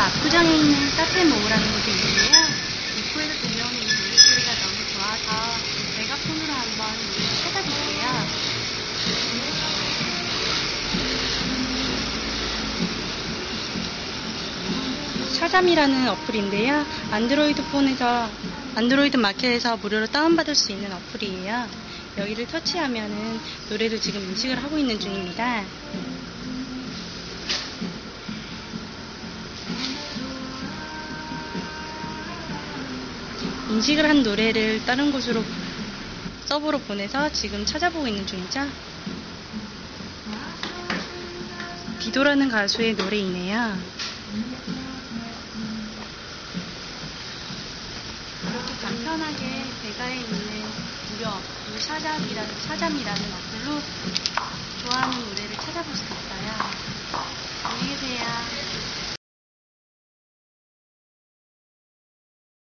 압구정에 있는 카페 모우라는 곳에 있는데요. 입구에서 들려오는 이 노래 소리가 너무 좋아서 메가폰으로 한번 찾아볼게요. 샤잠이라는 어플인데요. 안드로이드 폰에서 안드로이드 마켓에서 무료로 다운받을 수 있는 어플이에요. 여기를 터치하면은 노래를 지금 인식을 하고 있는 중입니다. 인식을 한 노래를 다른 곳으로 서버로 보내서 지금 찾아보고 있는 중이죠. 비도라는 가수의 노래이네요. 이렇게 간편하게 배가에 있는 무료 샤잠이라는, 샤잠이라는 어플로 좋아하는